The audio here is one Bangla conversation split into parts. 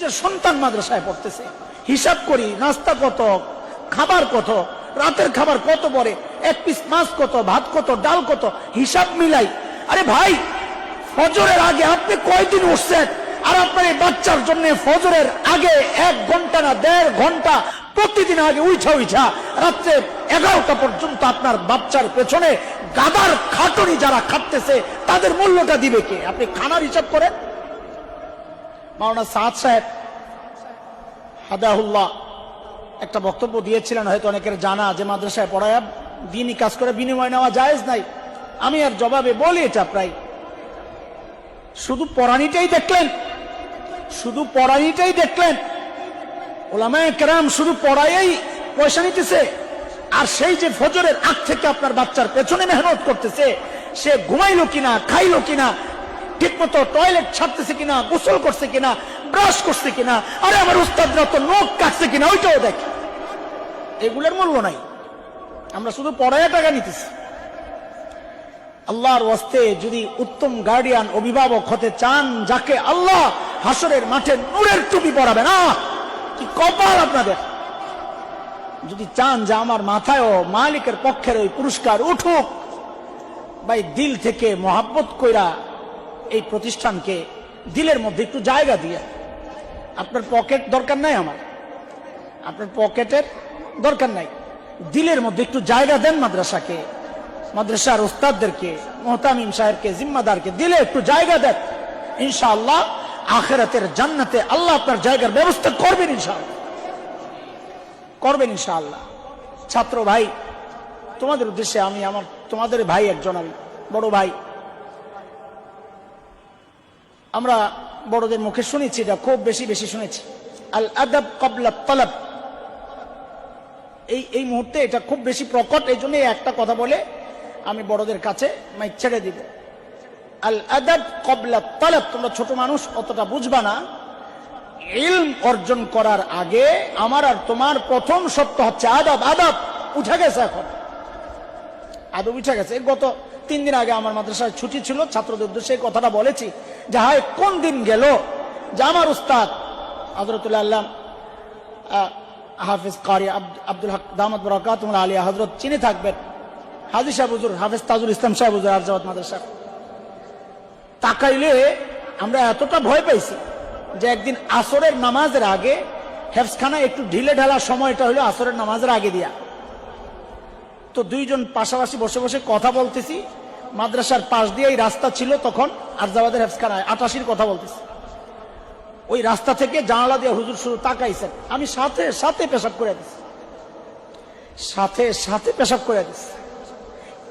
নিজের সন্তান মাদ্রাসায় পড়তেছে। হিসাব করি, নাস্তা কত খাবার কত রাতের খাবার কত পরে এক পিস মাছ কত, ভাত কত, ডাল কত, হিসাব মিলাই। আরে ভাই, ফজরের আগে আপনি কয়দিন উঠছেন? আর আপনার এই বাচ্চার জন্য ফজরের আগে এক ঘণ্টা না দেড় ঘণ্টা প্রতিদিন আগে উইছা উইছা রাত্রে এগারোটা পর্যন্ত আপনার বাচ্চার পেছনে গাদার খাটনি যারা খাটতেছে, তাদের মূল্যটা দিবে কে? আপনি খানার হিসাব করেন? মাওলানা সাদ সাহেব হাদাহুল্লাহ একটা বক্তব্য দিয়েছিলেন, হয়তো অনেকের জানা যে মাদ্রাসায় পড়ায় দিনই কাজ করে, বিনিময় নেওয়া জায়েজ নাই। আমি আর জবাবে বলি এটা প্রায়। শুধু পড়ানিটাই দেখলেন, শুধু পড়ানিটাই দেখলেন। ওলামায় কেরাম শুধু পড়াইয়াই পয়সা নিতেছে, আর সেই যে ফজরের আগ থেকে আপনার বাচ্চার পেছনে মেহনত করতেছে, সে ঘুমাইলো কিনা, খাইলো কিনা ঠিক মতো টয়লেট ছাড়তেছে কিনা, গোসল করছে কিনা ব্রাশ করছে কিনা, আরে আমার উস্তাদরা তো নখ কাটছে কিনা, ওইটাও দেখ। এগুলোর মূল্য নাই। আমরা শুধু পড়াইয়া টাকা নিতেছি। আল্লাহর ওয়াস্তে যদি উত্তম গার্ডিয়ান অভিভাবক হতে চান, যাকে আল্লাহ হাসরের মাঠে নূরের টুপি পরাবে না, কি কপাল আপনাদের? যদি চান যে আমার মাথায়ও মালিকের পক্ষের ওই পুরস্কার উঠুক, ভাই, দিল থেকে মহাব্বত কইরা এই প্রতিষ্ঠানকে দিলের মধ্যে একটু জায়গা দিয়ে। আপনার পকেট দরকার নাই আমার। আপনার পকেটের দরকার নাই। দিলের মধ্যে একটু জায়গা দেন মাদ্রাসাকে। মাদ্রাসার ওস্তাদদেরকে, মোহতামিম সাহেবকে, জিম্মাদারকে দিলে একটু জায়গা দেন। ইনশাআল্লাহ আখেরাতের জান্নাতে আল্লাহ আপনার জায়গার ব্যবস্থা করবেন ইনশাআল্লাহ। করবেন ইনশাআল্লাহ। ছাত্র ভাই, তোমাদের উদ্দেশ্যে আমি আমার, তোমাদের ভাই একজন, আমি বড় ভাই। আমরা বড়দের মুখে শুনেছি, এটা খুব বেশি বেশি শুনেছি। আল আদাব কবলা তলব। এই এই মুহূর্তে এটা খুব বেশি প্রকট, এই জন্য একটা কথা বলে আমি বড়দের কাছে মাইক ছেড়ে দিব। আল আদাব কবলা তলব, তোমরা ছোট মানুষ, অতটা বুঝবা না। ইলম অর্জন করার আগে আমার আর তোমার প্রথম সত্য হচ্ছে আদব। আদব উঠে গেছে এখন। আদব উঠে গেছে। গত তিন দিন আগে আমার মাদ্রাসায় ছুটি ছিল, ছাত্রদের উদ্দেশ্যে এই কথাটা বলেছি। যে হায় কোন দিন গেল, যে আমার উস্তাদ হজরতুল্লাহ আল্লাহ হাফিজ কারি আব্দুল হক দামদ বরকাতুল আলিয়া হজরত চিনে থাকবেন, হাজি সাহেব হুজুর, হাফিজ তাজুল ইসলাম সাহেব হুজুর আরজাবাদ মাদ্রাসা। তাকাইলে আমরা এতটা ভয় পাইছি যে একদিন আসরের নামাজের আগে হেফসখানা একটু ঢিলে ঢালা সময়টা হলো আসরের নামাজের আগে দিয়া। তো দুইজন পাশাপাশি বসে বসে কথা বলতেছি, মাদ্রাসার পাশ দিয়ে এই রাস্তা ছিল তখন আরজাবাদের হেফসখানায় আটাশির কথা বলতেছি। ওই রাস্তা থেকে জানালা দিয়ে হুজুর শুরু তাকাইছেন। আমি সাথে সাথে পেশাব করে দিছি। সাথে সাথে পেশাব করে দিছি।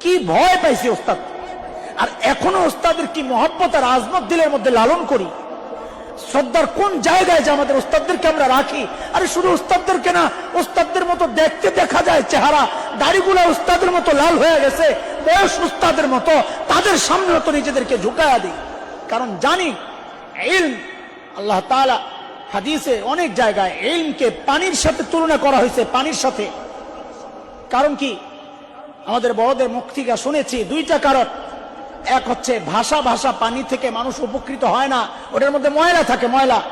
কি ভয় পাইছি ওস্তাদ। আর এখনও ওস্তাদের কি মহব্বত আর আজমত দিলের মধ্যে লালন করি? শ্রদ্ধার কোন জায়গায় যে আমাদের ওস্তাদদেরকে আমরা রাখি? আরে শুধু ওস্তাদদেরকে না, ওস্তাদদের মতো দেখতে দেখা যায়, চেহারা, দাড়িগুলো ওস্তাদের মতো লাল হয়ে গেছে। বয়স ওস্তাদের মতো, তাদের সামনে তো নিজেদেরকে ঝুঁকায়া দিই। কারণ জানি, ইলম, আল্লাহ তাআলা হাদিসে অনেক জায়গায় ইলমকে পানির সাথে তুলনা করা হয়েছে, পানির সাথে। কারণ কি? আমাদের বড়দের মুখ থেকে শুনেছি দুইটা কারণ। এক হচ্ছে ভাষা ভাষা পানি থেকে মানুষ উপকৃত হয় না, ওটার মধ্যে ময়লা থাকে, ময়লা।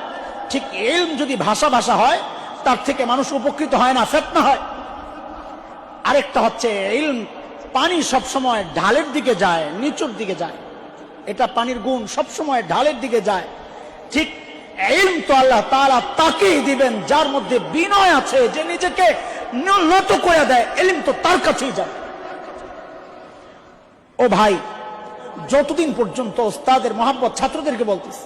ঠিক এলম যদি ভাষা ভাষা হয়, তার থেকে মানুষ উপকৃত হয় না, ফেতনা হয়। আরেকটা হচ্ছে ইলম পানি সবসময় ঢালের দিকে যায়, নিচুর দিকে যায়। এটা পানির গুণ সবসময় ঢালের দিকে যায়। ঠিক ইলম তো আল্লাহ তাআলা তাকেই দিবেন, যার মধ্যে বিনয় আছে, যে নিজেকে নত করে দেয়, এলিম তো তার কাছেই যাবে। ও ভাই, যতদিন পর্যন্ত ওস্তাদের মহাব্বত ছাত্রদেরকে বলতেছে,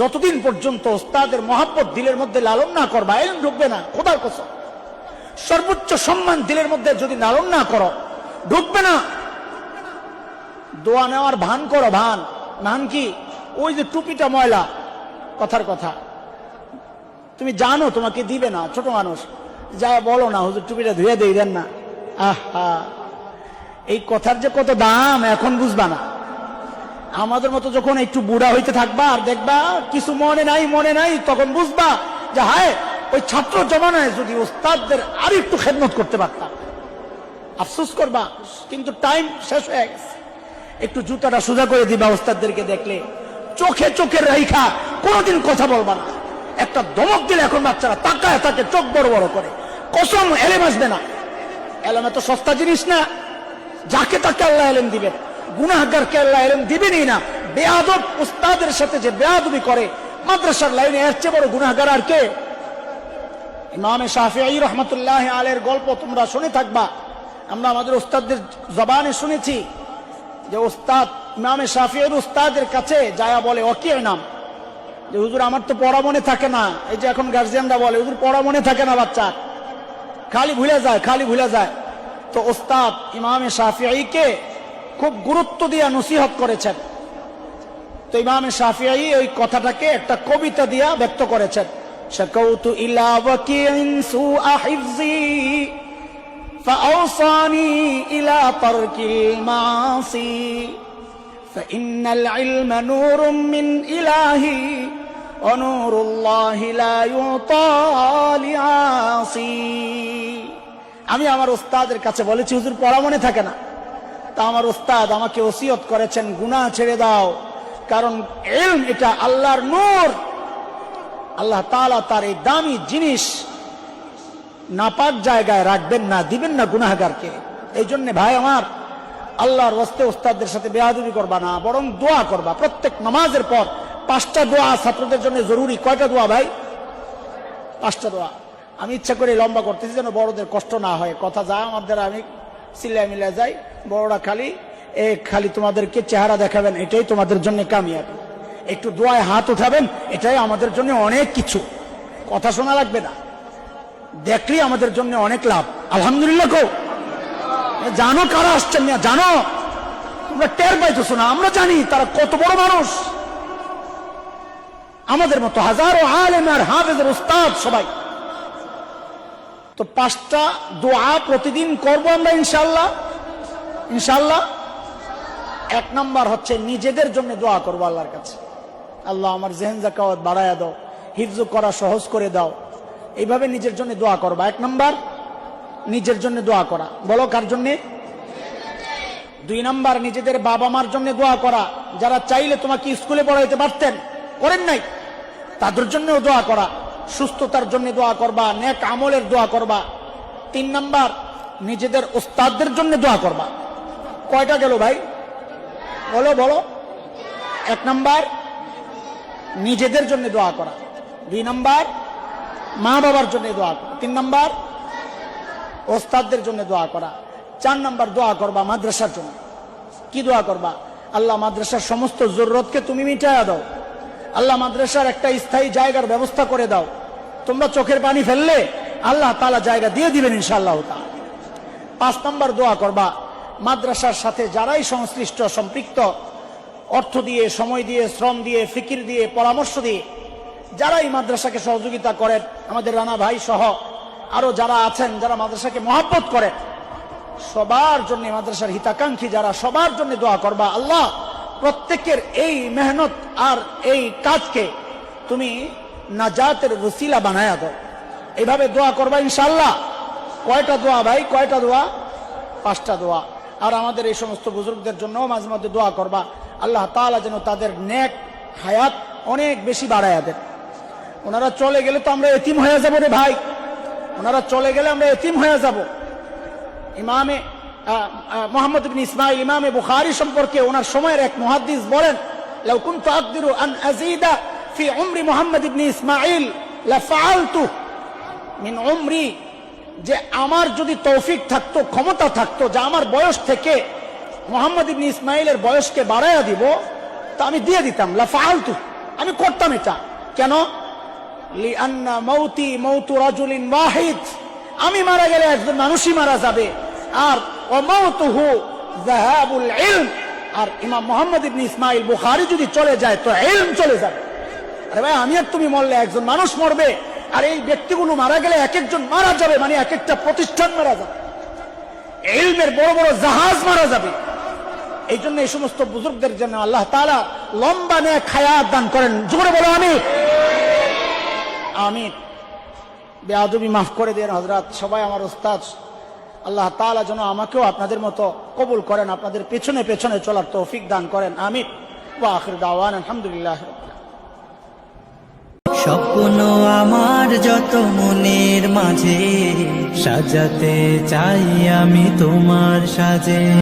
যতদিন পর্যন্ত ওস্তাদের মহাব্বত দিলের মধ্যে লালন না করবা, এলম ঢুকবে না, খোদার কসম। সর্বোচ্চ সম্মান দিলের মধ্যে যদি লালন না করো ঢুকবে না। দোয়া নেওয়ার ভান করো, ভান। ভান কি? ওই যে টুপিটা ময়লা, কথার কথা। তুমি জানো, তোমাকে দিবে না, ছোট মানুষ। যা বলো না, হুজুর, টুপিটা ধুয়ে দিয়ে দেন না। আহা। এই কথার যে কত দাম, এখন বুঝবা না। আমাদের মতো যখন একটু বুড়া হইতে থাকবা, আর দেখবা কিছু মনে নাই মনে নাই, তখন বুঝবা যে হায়, ওই ছাত্র জমানায় যদি ওস্তাদদের আর একটু খেদমত করতে পারতাম। আফসোস করবা, কিন্তু টাইম শেষ হয়ে গেছে। একটু জুতাটা সোজা করে দিবা ওস্তাদদেরকে দেখলে। চোখে চোখে রাইখা, কোনোদিন কথা বলবা না। একটা ধমক দিলে এখন বাচ্চারা তাকায় তাকে চোখ বড় বড় করে। কসম, এলেম আসবে না। এলেম এত সস্তা জিনিস না। যাকে তাকে আল্লাহ এলেম দিবেন। গুনাহগারকে আল্লাহ এলেম দিবেনই না। বেয়াদব উস্তাদের সাথে যে বেয়াদবি করে, মাদ্রাসার লাইনে এর চেয়ে বড় গুনাহগার আর কে? ইমামে শাফিঈ রহমতুল্লাহ আলের গল্প তোমরা শুনে থাকবা। আমরা আমাদের উস্তাদদের জবানে শুনেছি যে উস্তাদ ইমামে শাফিউর উস্তাদের কাছে যায়া বলে অকি নাম যে, হুজুর, আমার তো পড়া মনে থাকে না। এই যে এখন গার্জিয়ানরা বলে, হুজুর, পড়া মনে থাকে না বাচ্চা। খালি ভুলে যায়, খালি ভুলে যায়। তো ওস্তাদ ইমামে শাফিঈকে খুব গুরুত্ব দিয়ে নসিহত করেছেন। তো ইমামে শাফিঈ ওই কথাটাকে একটা কবিতা দিয়া ব্যক্ত করেছেন। শাকাউতু ইলা فأوصاني إلى ترك المعاصي فإن العلم نور من إلهي ونور الله لا يعطى لعاصي আমি আমার ওস্তাদের কাছে বলেছি হুজুর পড়া মনে থাকে না তা আমার ওস্তাদ আমাকে ওসিয়ত করেছেন গুনাহ ছেড়ে দাও কারণ এলম এটা আল্লাহর নূর আল্লাহ তাআলা তার এই দামি জিনিস নাপাক জায়গায় রাখবেন না, দিবেন না গুনাহগারকে। এই জন্য ভাই আমার, আল্লাহর ওস্তে ওস্তাদদের সাথে বেয়াদবি করবা না, বরং দোয়া করবা। প্রত্যেক নামাজের পর পাঁচটা দোয়া ছাত্রদের জন্য জরুরি। কয়টা দোয়া ভাই? পাঁচটা দোয়া। আমি ইচ্ছা করে লম্বা করতেছি যেন বড়দের কষ্ট না হয়। কথা যা আমাদের আমি সিলাই মিলাই যাই। বড়রা খালি, এ খালি তোমাদেরকে চেহারা দেখাবেন, এটাই তোমাদের জন্য কামিয়াবি। একটু দোয়ায় হাত উঠাবেন, এটাই আমাদের জন্য অনেক কিছু। কথা শোনা লাগবে না। দেখলেই আমাদের জন্য অনেক লাভ। আলহামদুলিল্লাহ কো জানো কারা আসছেন না জানো? তোমরা টের পাইতেছো না, আমরা জানি তারা কত বড় মানুষ। আমাদের মতো হাজারো আলেম আর হাফেজের উস্তাদ সবাই। তো পাঁচটা দোয়া প্রতিদিন করব আমরা ইনশাল্লাহ ইনশাল্লাহ এক নাম্বার হচ্ছে নিজেদের জন্য দোয়া করব আল্লাহর কাছে। আল্লাহ আমার জেহেন জাকাওয়াত বাড়ায়া দাও, হিফজু করা সহজ করে দাও। এইভাবে নিজের জন্য দোয়া করবা। এক নম্বর, নিজের জন্য দোয়া করা। বলো কার জন্যে? দুই নাম্বার, নিজেদের বাবা মার জন্য দোয়া করা। যারা চাইলে তোমাকে স্কুলে পড়াইতে পারতেন, করেন নাই? তাদের জন্যও দোয়া করা। সুস্থতার জন্য দোয়া করবা, নেক আমলের দোয়া করবা। তিন নাম্বার, নিজেদের ওস্তাদদের জন্য দোয়া করবা। কয়টা গেল ভাই? বলো বলো। এক নম্বর, নিজেদের জন্য দোয়া করা। দুই নাম্বার মা বাবার জন্য দোয়া করা। তিন নাম্বার, ওস্তাদদের জন্য দোয়া করা। চার নাম্বার, দোয়া করবা মাদ্রাসার জন্য। কি দোয়া করবা? আল্লাহ মাদ্রাসার সমস্ত জরুরতকে তুমি মিটাইয়া দাও। আল্লাহ মাদ্রাসার একটা স্থায়ী জায়গার ব্যবস্থা করে দাও। তোমরা চোখের পানি ফেললে আল্লাহ তালা জায়গা দিয়ে দিবেন ইনশাআল্লাহ। পাঁচ নম্বর, দোয়া করবা। মাদ্রাসার সাথে যারাই সংশ্লিষ্ট, সম্পৃক্ত, অর্থ দিয়ে, সময় দিয়ে, শ্রম দিয়ে, ফিকির দিয়ে, পরামর্শ দিয়ে যারা এই মাদ্রাসাকে সহযোগিতা করেন, আমাদের রানা ভাই সহ আরও যারা আছেন, যারা মাদ্রাসাকে মহাব্বত করেন, সবার জন্য মাদ্রাসার হিতাকাঙ্ক্ষী যারা, সবার জন্য দোয়া করবা। আল্লাহ প্রত্যেকের এই মেহনত আর এই কাজকে তুমি নাজাতের ওসিলা বানায়া দাও। এইভাবে দোয়া করবা ইনশাল্লাহ কয়টা দোয়া ভাই? কয়টা দোয়া? পাঁচটা দোয়া। আর আমাদের এই সমস্ত বুজুর্গদের জন্য মাঝে মধ্যে দোয়া করবা। আল্লাহ তাআলা যেন তাদের নেক হায়াত অনেক বেশি বাড়ায়া দেন। ওনারা চলে গেলে তো আমরা এতিম হয়ে যাবো রে ভাই ওনারা চলে গেলে আমরা এতিম হয়ে যাব ইমামে আহ, আহ, মোহাম্মদ বিন ইসমাইল ইমামে বুখারি সম্পর্কে ওনার সময়ের এক মুহাদ্দিস বলেন لو كنت أقدر أن أزيد في عمر محمد بن إسماعيل لفعلته من عمري যে আমার যদি তৌফিক থাকতো ক্ষমতা থাকতো যে আমার বয়স থেকে মোহাম্মদ ইবনে ইসমাইলের বয়সকে বাড়াইয়া দিব তা আমি দিয়ে দিতাম লাফালতু আমি করতাম এটা কেন আমি মারা গেলে একজন মানুষই মারা যাবে। আর আর ইমাম মোহাম্মদ ইবনে ইসমাইল বুখারী যদি চলে যায়, তো ইলম চলে যাবে। আরে ভাই, আমি আর তুমি মরলে একজন মানুষ মরবে। আর এই ব্যক্তিগুলো মারা গেলে এক একজন মারা যাবে মানে এক একটা প্রতিষ্ঠান মারা যাবে। ইলমের বড় বড় জাহাজ মারা যাবে। এই জন্য এই সমস্ত বুজুর্গদের জন্য আল্লাহ তালা লম্বা নে খায়াত দান করেন। জোরে বলো আমি। আমিন। বেয়াদবি মাফ করে দেন হজরত সবাই আমার ওস্তাদ। আল্লাহ তাআলা যেন আমাকেও আপনাদের মতো কবুল করেন, আপনাদের পেছনে পেছনে চলার তৌফিক দান করেন। আমিন। ওয়া আখির দাওয়ান, আলহামদুলিল্লাহ স্বপ্ন আমার যত মনের মাঝে, সাজাতে চাই আমি তোমার সাজে।